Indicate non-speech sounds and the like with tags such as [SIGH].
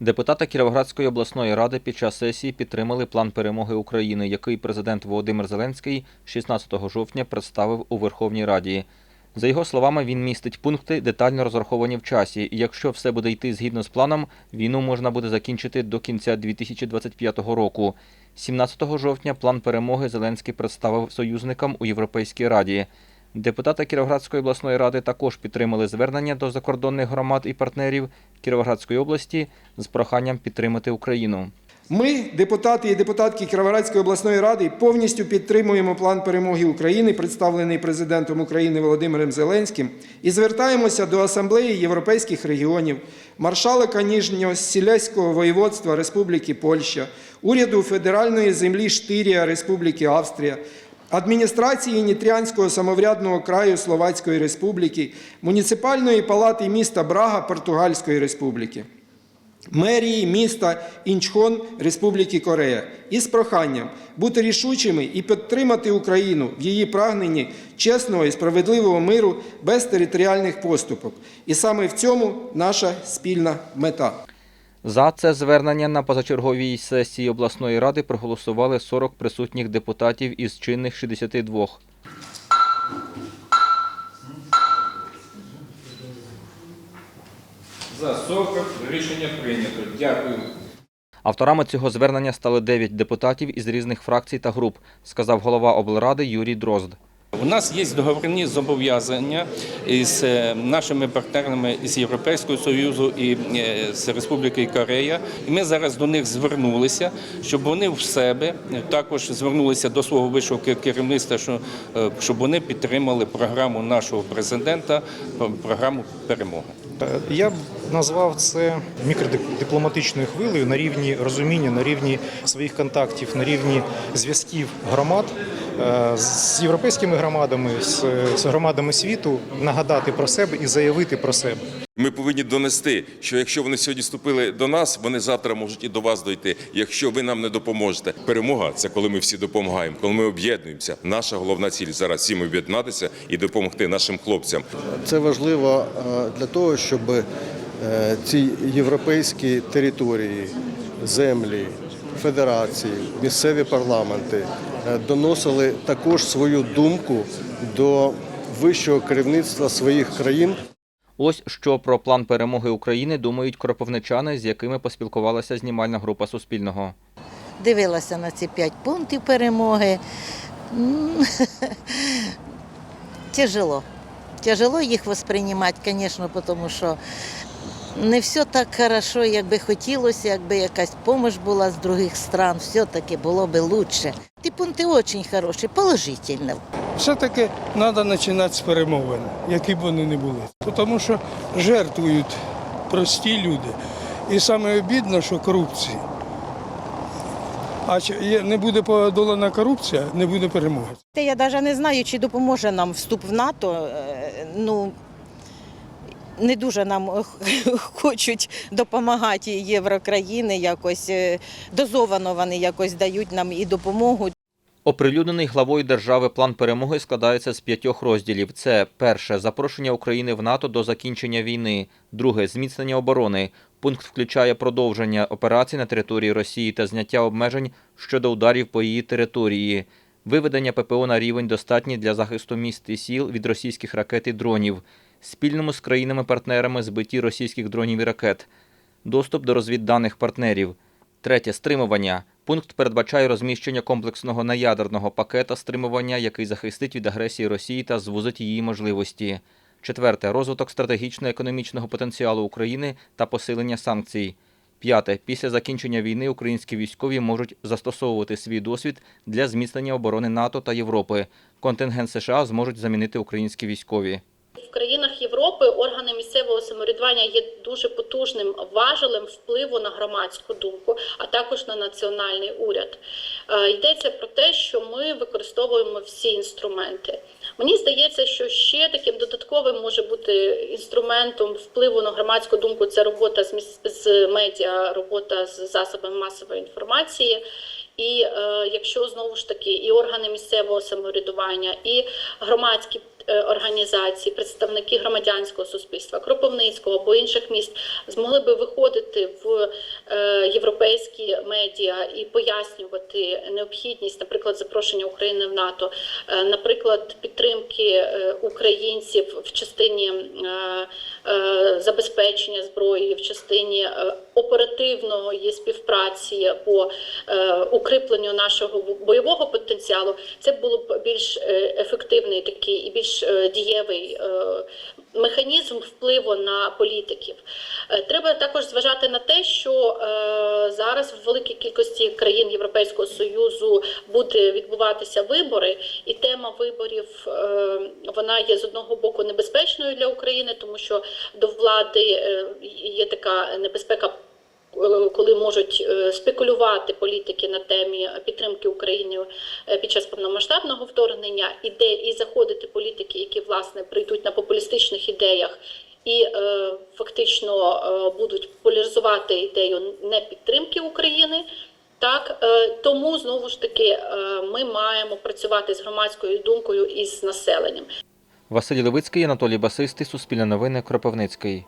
Депутати Кіровоградської обласної ради під час сесії підтримали план перемоги України, який президент Володимир Зеленський 16 жовтня представив у Верховній Раді. За його словами, він містить пункти, детально розраховані в часі, і якщо все буде йти згідно з планом, війну можна буде закінчити до кінця 2025 року. 17 жовтня план перемоги Зеленський представив союзникам у Європейській Раді. Депутати Кіровоградської обласної ради також підтримали звернення до закордонних громад і партнерів Кіровоградської області з проханням підтримати Україну. Ми, депутати і депутатки Кіровоградської обласної ради, повністю підтримуємо план перемоги України, представлений президентом України Володимиром Зеленським, і звертаємося до Асамблеї європейських регіонів, маршалика Ніжнього Сіляського воєводства Республіки Польща, уряду федеральної землі Штирія Республіки Австрія, адміністрації Нітрянського самоврядного краю Словацької Республіки, муніципальної палати міста Брага Португальської Республіки мерії міста Інчхон Республіки Корея із проханням бути рішучими і підтримати Україну в її прагненні чесного і справедливого миру без територіальних поступок. І саме в цьому наша спільна мета. За це звернення на позачерговій сесії обласної ради проголосували 40 присутніх депутатів із чинних 62. За 40 рішення прийнято. Дякую. Авторами цього звернення стали 9 депутатів із різних фракцій та груп, сказав голова облради Юрій Дрозд. У нас є договірні зобов'язання із е, нашими партнерами з Європейського Союзу і е, з Республіки Корея. І ми зараз до них звернулися, щоб вони в себе також звернулися до свого вищого керівництва, е, щоб вони підтримали програму нашого президента, програму перемоги. Я б назвав це мікродипломатичною хвилею на рівні розуміння, на рівні своїх контактів, на рівні зв'язків громад з європейськими громадами, з, з громадами світу, нагадати про себе і заявити про себе. Ми повинні донести, що якщо вони сьогодні вступили до нас, вони завтра можуть і до вас дойти. Якщо ви нам не допоможете, перемога це коли ми всі допомагаємо, коли ми об'єднуємося. Наша головна ціль зараз всім об'єднатися і допомогти нашим хлопцям. Це важливо е, для того, щоб е, ці європейські території, землі, федерації, місцеві парламенти е, доносили також свою думку до вищого керівництва своїх країн. Ось що про план перемоги України думають кропивничани, з якими поспілкувалася знімальна група Суспільного. дивилася на ці п'ять пунктів перемоги. [LAUGHS] Тяжело. Тяжело їх восприймати, звісно, тому що не все так хорошо, як би хотілося, якби якась допомога була з інших стран, все-таки було б краще. Ті пункти дуже хороші, положительні. Все-таки треба починати з перемовин, які б вони не були. Тому що жертвують прості люди. І саме обідно, що корупції. А чи не буде подолана корупція, не буде перемоги. Та я навіть не знаю, чи допоможе нам вступ в НАТО. Е, Ну не дуже нам [LAUGHS] хочуть допомагати єврокраїни, якось е, дозовано вони якось дають нам і допомогу. Оприлюднений главою держави план перемоги складається з п'ятьох розділів. Це перше запрошення України в НАТО до закінчення війни, друге зміцнення оборони. Пункт включає продовження операцій на території Росії та зняття обмежень щодо ударів по її території, виведення ППО на рівень достатній для захисту міст і сіл від російських ракет і дронів, спільному з країнами-партнерами збитті російських дронів і ракет, доступ до розвідданих партнерів. Третє стримування. Пункт передбачає розміщення комплексного неядерного пакета стримування, який захистить від агресії Росії та звузить її можливості. Четверте розвиток стратегічно-економічного потенціалу України та посилення санкцій. П'яте. Після закінчення війни українські військові можуть застосовувати свій досвід для зміцнення оборони НАТО та Європи. Контингент США зможуть замінити українські військові. Країнах Європи органи місцевого самоврядування є дуже потужним важелем впливу на громадську думку, а також на національний уряд. Е, Йдеться про те, що ми використовуємо всі інструменти. Мені здається, що ще таким додатковим може бути інструментом впливу на громадську думку це робота з з медіа, робота з засобами масової інформації. І е, якщо знову ж таки і органи місцевого самоврядування, і громадські організацій, представники громадянського суспільства, Кропивницького або інших міст змогли би виходити в е, європейські медіа і пояснювати необхідність, наприклад, запрошення України в НАТО, е, наприклад, підтримки е, українців в частині е, е, забезпечення зброї, в частині е, оперативної співпраці по е, укріпленню нашого бойового потенціалу, це було б більш е, ефективний такий і більш е, дієвий е, механізм впливу на політиків. Е, Треба також зважати на те, що зараз в великій кількості країн Європейського союзу буде відбуватися вибори, і тема виборів вона є з одного боку небезпечною для України, тому що до влади є така небезпека. Е, Коли можуть е, спекулювати політики на темі підтримки України е, під час повномасштабного вторгнення, і де і заходити політики, які власне прийдуть на популістичних ідеях і е, фактично е, будуть поляризувати ідею непідтримки України. Так е, тому знову ж таки е, ми маємо працювати з громадською думкою і з населенням. Василь Левицький, Анатолій Басистий, Суспільне новини, Кропивницький.